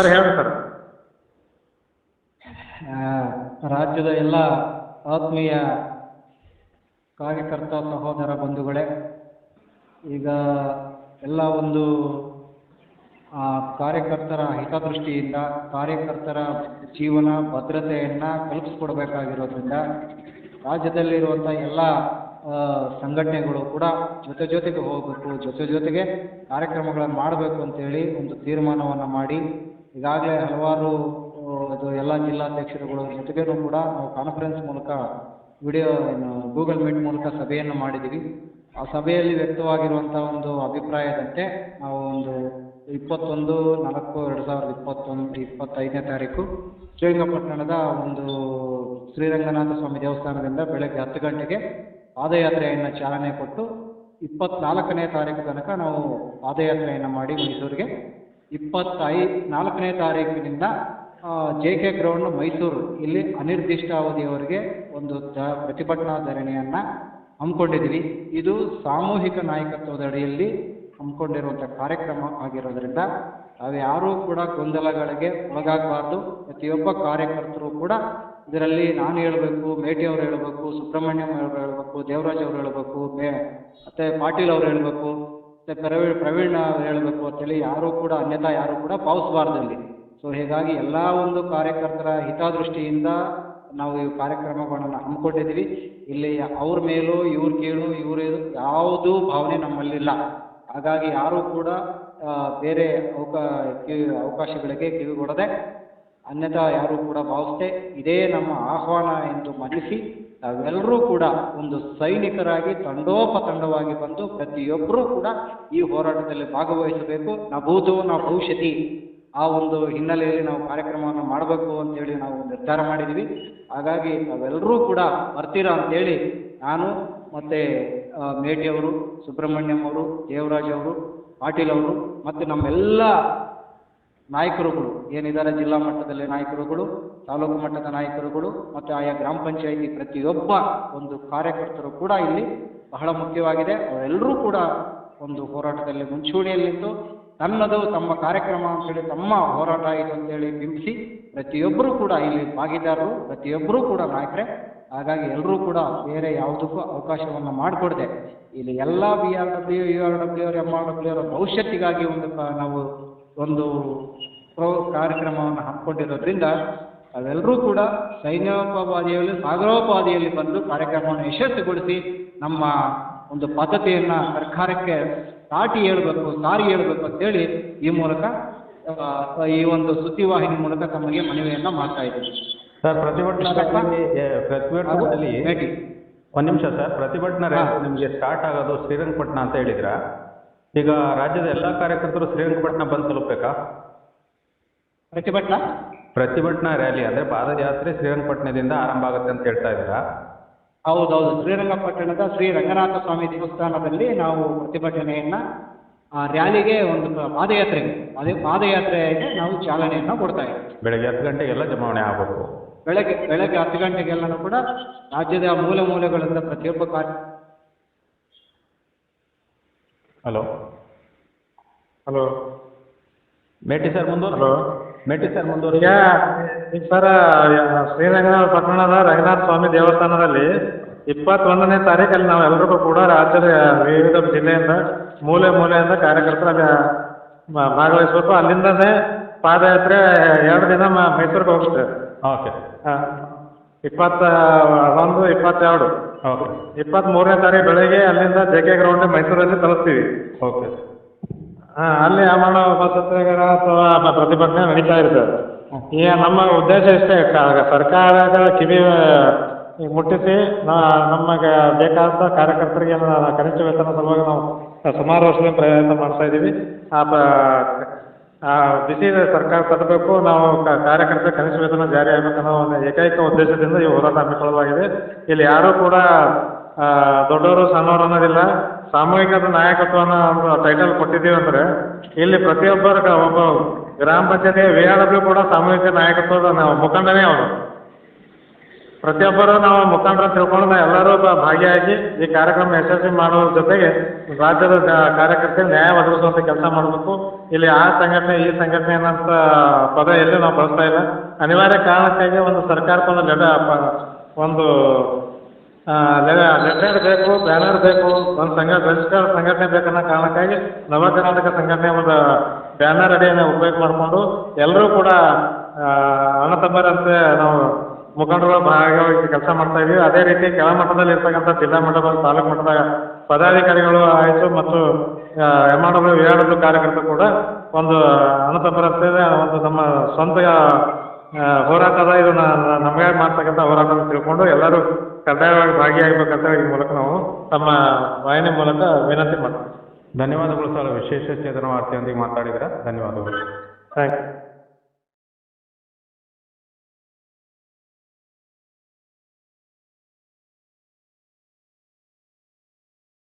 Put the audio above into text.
Sir ಹೇಳಿ ರಾಜ್ಯದ ಎಲ್ಲ ಆತ್ಮೀಯ ಕಾರ್ಯಕರ್ತ ಸಹೋದರ ಬಂಧುಗಳೇ, ಈಗ ಎಲ್ಲ ಒಂದು ಕಾರ್ಯಕರ್ತರ ಹಿತದೃಷ್ಟಿಯಿಂದ, ಕಾರ್ಯಕರ್ತರ ಜೀವನ ಭದ್ರತೆಯನ್ನು ಕಲ್ಪಿಸ್ಕೊಡ್ಬೇಕಾಗಿರೋದ್ರಿಂದ ರಾಜ್ಯದಲ್ಲಿರುವಂಥ ಎಲ್ಲ ಸಂಘಟನೆಗಳು ಕೂಡ ಜೊತೆ ಜೊತೆಗೆ ಹೋಗಬೇಕು, ಜೊತೆ ಜೊತೆಗೆ ಕಾರ್ಯಕ್ರಮಗಳನ್ನು ಮಾಡಬೇಕು ಅಂತೇಳಿ ಒಂದು ತೀರ್ಮಾನವನ್ನು ಮಾಡಿ ಈಗಾಗಲೇ ಹಲವಾರು ಇದು ಎಲ್ಲ ಜಿಲ್ಲಾಧ್ಯಕ್ಷರುಗಳು ಜೊತೆಗೇನೂ ಕೂಡ ನಾವು ಕಾನ್ಫರೆನ್ಸ್ ಮೂಲಕ ವಿಡಿಯೋ ಗೂಗಲ್ ಮೀಟ್ ಮೂಲಕ ಸಭೆಯನ್ನು ಮಾಡಿದ್ದೀವಿ. ಆ ಸಭೆಯಲ್ಲಿ ವ್ಯಕ್ತವಾಗಿರುವಂಥ ಒಂದು ಅಭಿಪ್ರಾಯದಂತೆ ನಾವು ಒಂದು ಇಪ್ಪತ್ತೊಂದು, ನಾಲ್ಕು, ಎರಡು ಸಾವಿರದ ಇಪ್ಪತ್ತೊಂದು, ಇಪ್ಪತ್ತೈದನೇ ತಾರೀಕು ಶ್ರೀರಂಗಪಟ್ಟಣದ ಒಂದು ಶ್ರೀರಂಗನಾಥ ಸ್ವಾಮಿ ದೇವಸ್ಥಾನದಿಂದ ಬೆಳಗ್ಗೆ ಹತ್ತು ಗಂಟೆಗೆ ಪಾದಯಾತ್ರೆಯನ್ನು ಚಾಲನೆ ಕೊಟ್ಟು ಇಪ್ಪತ್ನಾಲ್ಕನೇ ತಾರೀಕು ತನಕ ನಾವು ಪಾದಯಾತ್ರೆಯನ್ನು ಮಾಡಿ ಮೈಸೂರಿಗೆ ಇಪ್ಪತ್ತೈ, ನಾಲ್ಕನೇ ತಾರೀಕಿನಿಂದ ಜೆ ಕೆ ಗ್ರೌಂಡ್ ಮೈಸೂರು, ಇಲ್ಲಿ ಅನಿರ್ದಿಷ್ಟ ಅವಧಿಯವರೆಗೆ ಒಂದು ದ ಪ್ರತಿಭಟನಾ ಧರಣಿಯನ್ನು ಹಮ್ಮಿಕೊಂಡಿದ್ದೀವಿ ಇದು ಸಾಮೂಹಿಕ ನಾಯಕತ್ವದ ಅಡಿಯಲ್ಲಿ ಹಮ್ಮಿಕೊಂಡಿರುವಂಥ ಕಾರ್ಯಕ್ರಮ ಆಗಿರೋದ್ರಿಂದ ನಾವು ಯಾರೂ ಕೂಡ ಗೊಂದಲಗಳಿಗೆ ಒಳಗಾಗಬಾರ್ದು. ಪ್ರತಿಯೊಬ್ಬ ಕಾರ್ಯಕರ್ತರು ಕೂಡ ಇದರಲ್ಲಿ ನಾನು ಹೇಳಬೇಕು, ಮೇಟಿ ಅವರು ಹೇಳಬೇಕು, ಸುಬ್ರಹ್ಮಣ್ಯಂ ಅವರು ಹೇಳಬೇಕು, ದೇವರಾಜ್ ಅವರು ಹೇಳಬೇಕು ಮತ್ತು ಪಾಟೀಲ್ ಅವರು ಹೇಳಬೇಕು. ಮತ್ತು ಪ್ರವೀಣ್ ಪ್ರವೀಣ್ ಹೇಳಬೇಕು ಅಂತೇಳಿ ಯಾರೂ ಕೂಡ, ಅನ್ಯತಾ ಯಾರು ಕೂಡ ಪಾವಿಸಬಾರ್ದಲ್ಲಿ. ಸೊ ಹೀಗಾಗಿ ಎಲ್ಲ ಒಂದು ಕಾರ್ಯಕರ್ತರ ಹಿತದೃಷ್ಟಿಯಿಂದ ನಾವು ಈ ಕಾರ್ಯಕ್ರಮಗಳನ್ನು ಹಮ್ಮಿಕೊಂಡಿದ್ದೀವಿ. ಇಲ್ಲಿ ಅವ್ರ ಮೇಲೂ, ಇವ್ರ ಕೇಳು, ಇವರು ಯಾವುದೂ ಭಾವನೆ ನಮ್ಮಲ್ಲಿಲ್ಲ. ಹಾಗಾಗಿ ಯಾರೂ ಕೂಡ ಬೇರೆ ಅವಕಾ, ಕಿವಿ, ಅವಕಾಶಗಳಿಗೆ ಕಿವಿಗೊಡದೆ ಅನ್ಯಥಾ ಯಾರು ಕೂಡ ಭಾವಿಸದೆ ಇದೇ ನಮ್ಮ ಆಹ್ವಾನ ಎಂದು ಮನ್ನಿಸಿ ನಾವೆಲ್ಲರೂ ಕೂಡ ಒಂದು ಸೈನಿಕರಾಗಿ, ತಂಡೋಪತಂಡವಾಗಿ ಬಂದು ಪ್ರತಿಯೊಬ್ಬರೂ ಕೂಡ ಈ ಹೋರಾಟದಲ್ಲಿ ಭಾಗವಹಿಸಬೇಕು. ನ ಭೂತೋ ನ ಭವಿಷ್ಯತಿ. ಆ ಒಂದು ಹಿನ್ನೆಲೆಯಲ್ಲಿ ನಾವು ಕಾರ್ಯಕ್ರಮವನ್ನು ಮಾಡಬೇಕು ಅಂತೇಳಿ ನಾವು ನಿರ್ಧಾರ ಮಾಡಿದ್ದೀವಿ. ಹಾಗಾಗಿ ನಾವೆಲ್ಲರೂ ಕೂಡ ಬರ್ತೀರಾ ಅಂತೇಳಿ ನಾನು ಮತ್ತು ಮೇಟಿಯವರು, ಸುಬ್ರಹ್ಮಣ್ಯಂ ಅವರು, ದೇವರಾಜ್ ಅವರು, ಪಾಟೀಲ್ ಅವರು ಮತ್ತು ನಮ್ಮೆಲ್ಲ ನಾಯಕರುಗಳು, ಏನಿದ್ದಾರೆ ಜಿಲ್ಲಾ ಮಟ್ಟದಲ್ಲಿ ನಾಯಕರುಗಳು, ತಾಲೂಕು ಮಟ್ಟದ ನಾಯಕರುಗಳು, ಮತ್ತು ಆಯಾ ಗ್ರಾಮ ಪಂಚಾಯಿತಿ ಪ್ರತಿಯೊಬ್ಬ ಒಂದು ಕಾರ್ಯಕರ್ತರು ಕೂಡ ಇಲ್ಲಿ ಬಹಳ ಮುಖ್ಯವಾಗಿದೆ. ಅವರೆಲ್ಲರೂ ಕೂಡ ಒಂದು ಹೋರಾಟದಲ್ಲಿ ಮುಂಚೂಣಿಯಲ್ಲಿ ನಿಂತು ತನ್ನದು ತಮ್ಮ ಕಾರ್ಯಕ್ರಮ ಅಂತೇಳಿ ತಮ್ಮ ಹೋರಾಟ ಇದು ಅಂತೇಳಿ ಬಿಂಬಿಸಿ ಪ್ರತಿಯೊಬ್ಬರೂ ಕೂಡ ಇಲ್ಲಿ ಭಾಗಿದಾರರು, ಪ್ರತಿಯೊಬ್ಬರೂ ಕೂಡ ನಾಯಕರೇ. ಹಾಗಾಗಿ ಎಲ್ಲರೂ ಕೂಡ ಬೇರೆ ಯಾವುದಕ್ಕೂ ಅವಕಾಶವನ್ನು ಮಾಡಿಕೊಡದೆ. ಇಲ್ಲಿ ಎಲ್ಲ B R W U R W ಅವರು ಎಂ ಆರ್ ಡಬ್ಲ್ಯೂ ಅವರ ಭವಿಷ್ಯತ್ತಿಗಾಗಿ ಒಂದು ನಾವು ಒಂದು ಪ್ರೋ ಕಾರ್ಯಕ್ರಮವನ್ನು ಹಮ್ಮಿಕೊಂಡಿರೋದ್ರಿಂದ ಅವೆಲ್ಲರೂ ಕೂಡ ಸೈನ್ಯೋಪಾದಿಯಲ್ಲಿ ಸಾಗರೋಪಾದಿಯಲ್ಲಿ ಬಂದು ಕಾರ್ಯಕ್ರಮವನ್ನು ಯಶಸ್ವಿಗೊಳಿಸಿ ನಮ್ಮ ಒಂದು ಪದ್ಧತಿಯನ್ನ ಸರ್ಕಾರಕ್ಕೆ ಸಾಟಿ ಹೇಳ್ಬೇಕು ಸಾರಿ ಹೇಳ್ಬೇಕು ಅಂತೇಳಿ ಈ ಮೂಲಕ ಈ ಒಂದು ಸುದ್ದಿವಾಹಿನಿ ಮೂಲಕ ತಮಗೆ ಮನವಿಯನ್ನ ಮಾಡ್ತಾ ಇದ್ದೀವಿ ಸರ್ ಒಂದು ನಿಮಿಷ ಸರ್ ಪ್ರತಿಭಟನಾ ನಿಮಗೆ ಸ್ಟಾರ್ಟ್ ಆಗೋದು ಶ್ರೀರಂಗಪಟ್ಟಣ ಅಂತ ಹೇಳಿದ್ರಾ? ಈಗ ರಾಜ್ಯದ ಎಲ್ಲ ಕಾರ್ಯಕರ್ತರು ಶ್ರೀರಂಗಪಟ್ಟಣ ಬಂದು ತಲುಪಬೇಕಾ? ಪ್ರತಿಭಟನಾ? ಪ್ರತಿಭಟನಾ ರ್ಯಾಲಿ ಅಂದರೆ ಪಾದಯಾತ್ರೆ ಶ್ರೀರಂಗಪಟ್ಟಣದಿಂದ ಆರಂಭ ಆಗುತ್ತೆ ಅಂತ ಹೇಳ್ತಾ ಇದ್ದೀರಾ? ಹೌದೌದು ಶ್ರೀರಂಗಪಟ್ಟಣದ ಶ್ರೀ ರಂಗನಾಥ ಸ್ವಾಮಿ ದೇವಸ್ಥಾನದಲ್ಲಿ ನಾವು ಪ್ರತಿಭಟನೆಯನ್ನ ಆ, ರ್ಯಾಲಿಗೆ ಒಂದು ಪಾದಯಾತ್ರೆಗೆ ಅದೇ ಪಾದಯಾತ್ರೆಗೆ ನಾವು ಚಾಲನೆಯನ್ನು ಕೊಡ್ತಾ ಇದ್ದೀವಿ. ಬೆಳಗ್ಗೆ ಹತ್ತು ಗಂಟೆಗೆಲ್ಲ ಜಮಾವಣೆ ಆಗಬೇಕು. ಬೆಳಗ್ಗೆ ಬೆಳಗ್ಗೆ ಹತ್ತು ಗಂಟೆಗೆಲ್ಲನೂ ಕೂಡ ರಾಜ್ಯದ ಮೂಲ ಮೂಲೆಗಳಿಂದ ಪ್ರತಿಯೊಬ್ಬ ಕಾರ್ಯ ಹಲೋ. ಹಲೋ. ಮೇಟಿ ಸರ್ ಮುಂದೂರು. ಹಲೋ. ಮೇಟಿ ಸರ್ ಮುಂದುವರಿ ಈಗ ಈಗ ಸರ್ ಶ್ರೀರಂಗನಾಥ ಪಟ್ಟಣದ ರಂಗನಾಥ ಸ್ವಾಮಿ ದೇವಸ್ಥಾನದಲ್ಲಿ ಇಪ್ಪತ್ತೊಂದನೇ ತಾರೀಕಲ್ಲಿ ನಾವು ಎಲ್ಲರಿಗೂ ಕೂಡ ರಾಜ್ಯದ ವಿವಿಧ ಜಿಲ್ಲೆಯಿಂದ ಮೂಲೆ ಮೂಲೆಯಿಂದ ಕಾರ್ಯಕರ್ತರು ಅಲ್ಲಿ ಭಾಗವಹಿಸ್ಬೇಕು. ಅಲ್ಲಿಂದನೇ ಪಾದಯಾತ್ರೆ ಎರಡು ದಿನ ಮ- ಮೈಸೂರಿಗೆ ಹೋಗುತ್ತೆ. ಓಕೆ. ಆ, ಇಪ್ಪತ್ತ ಒಂದು ಇಪ್ಪತ್ತೆರಡು. ಓಕೆ ಇಪ್ಪತ್ತ್ಮೂರನೇ ತಾರೀಕು ಬೆಳಗ್ಗೆ ಅಲ್ಲಿಂದ ಜೆ ಕೆ ಗ್ರೌಂಡ್ ಮೈಸೂರಲ್ಲಿ ತಲುಪ್ತೀವಿ. ಓಕೆ ಹಾಂ ಅಲ್ಲಿ ಅಮರ ಸತ್ಯಾಗ್ರಹ ಅಥವಾ ಪ್ರತಿಭಟನೆ ನಡೀತಾ ಇರ್ತದೆ. ಈಗ ನಮ್ಮ ಉದ್ದೇಶ ಇಷ್ಟೇ ಸರ್ಕಾರದ ಕಿವಿ ಈಗ ಮುಟ್ಟಿಸಿ ನಮಗೆ ಬೇಕಾದಂಥ ಕಾರ್ಯಕರ್ತರಿಗೆ ಕನಿಷ್ಠ ವೇತನ ಸಲುವಾಗಿ ನಾವು ಸುಮಾರು ವರ್ಷದಿಂದ ಪ್ರಯತ್ನ ಮಾಡ್ತಾ ಇದ್ದೀವಿ ಆ ಪ- ಆ ಬಿಸಿ ಸರ್ಕಾರ ತರಬೇಕು, ನಾವು ಕಾರ್ಯಕರ್ತರ ಕನಿಷ್ಠ ವೇತನ ಜಾರಿ ಆಗಬೇಕನ್ನೋ ಒಂದು ಏಕೈಕ ಉದ್ದೇಶದಿಂದ ಈ ಹೋರಾಟ ಹಮ್ಮಿಕೊಳ್ಳಲಾಗಿದೆ ಇಲ್ಲಿ ಯಾರೂ ಕೂಡ ದೊಡ್ಡವರು ಸಣ್ಣವರು ಅನ್ನೋದಿಲ್ಲ ಸಾಮೂಹಿಕದ ನಾಯಕತ್ವನ ಒಂದು ಟೈಟಲ್ ಕೊಟ್ಟಿದ್ದೀವಿ ಅಂದರೆ, ಇಲ್ಲಿ ಪ್ರತಿಯೊಬ್ಬರು ಒಬ್ಬ ಗ್ರಾಮ ಪಂಚಾಯತಿ ವಿ ಆರ್ ಡಬ್ಲ್ಯೂ ಕೂಡ ಸಾಮೂಹಿಕ ನಾಯಕತ್ವದ ನಾವು ಮುಖಂಡನೇ ಅವನು ಪ್ರತಿಯೊಬ್ಬರು ನಾವು ಮುಖಾಂತರ ತಿಳ್ಕೊಂಡು ನಾವು ಎಲ್ಲರೂ ಭಾಗಿಯಾಗಿ ಈ ಕಾರ್ಯಕ್ರಮ ಯಶಸ್ವಿ ಮಾಡುವ ಜೊತೆಗೆ ರಾಜ್ಯದ ಕಾರ್ಯಕರ್ತರಿಗೆ ನ್ಯಾಯ ಒದಗಿಸುವಂತ ಕೆಲಸ ಮಾಡಬೇಕು. ಇಲ್ಲಿ ಆ ಸಂಘಟನೆ, ಈ ಸಂಘಟನೆ ಅನ್ನೋಂಥ ಪದ ಎಲ್ಲಿ ನಾವು ಬಳಸ್ತಾ ಇಲ್ಲ. ಅನಿವಾರ್ಯ ಕಾರಣಕ್ಕಾಗಿ ಒಂದು ಸರ್ಕಾರಕ್ಕೆ ಒಂದು ಲೆಟ ಒಂದು ಲೆಟರ್ ಬೇಕು, ಬ್ಯಾನರ್ ಬೇಕು, ಒಂದು ಸಂಘ ಬಹಿಷ್ಕಾರ ಸಂಘಟನೆ ಬೇಕನ್ನೋ ಕಾರಣಕ್ಕಾಗಿ ನವ ಕರ್ನಾಟಕ ಸಂಘಟನೆ ಒಂದು ಬ್ಯಾನರ್ ಅಡಿಯನ್ನು ಉಪಯೋಗ ಮಾಡಿಕೊಂಡು ಎಲ್ಲರೂ ಕೂಡ ಅಣ್ಣ ತಮ್ಮರಂತೆ ನಾವು ಮುಖಂಡರು ಭಾಗವಾಗಿ ಕೆಲಸ ಮಾಡ್ತಾ ಇದೀವಿ. ಅದೇ ರೀತಿ ಕೆಳಮಟ್ಟದಲ್ಲಿ ಇರ್ತಕ್ಕಂಥ ಜಿಲ್ಲಾ ಮಟ್ಟದ ತಾಲೂಕು ಮಟ್ಟದ ಪದಾಧಿಕಾರಿಗಳು ಆಯಿತು ಮತ್ತು M R W R W ಕಾರ್ಯಕರ್ತರು ಕೂಡ ಒಂದು ಅಣ್ಣ ತಮ್ಮರಂತೆ ಒಂದು ನಮ್ಮ ಸ್ವಂತ ಹೋರಾಟದ ಇದು ನಮಗೆ ಮಾಡ್ತಕ್ಕಂಥ ಹೋರಾಟ ಅಂತ ತಿಳ್ಕೊಂಡು ಎಲ್ಲರೂ ಕಡ್ಡಾಯವಾಗಿ ಭಾಗಿಯಾಗಬೇಕಂತ ಈ ಮೂಲಕ ನಾವು ತಮ್ಮ ವಾಹಿನಿ ಮೂಲಕ ವಿನಂತಿ ಮಾಡ್ತೀವಿ. ಧನ್ಯವಾದಗಳು ಸರ್. ವಿಶೇಷ ಚೇತನ ವಾರ್ತೆಯೊಂದಿಗೆ ಮಾತಾಡಿದ್ರೆ. ಧನ್ಯವಾದಗಳು. Thank you.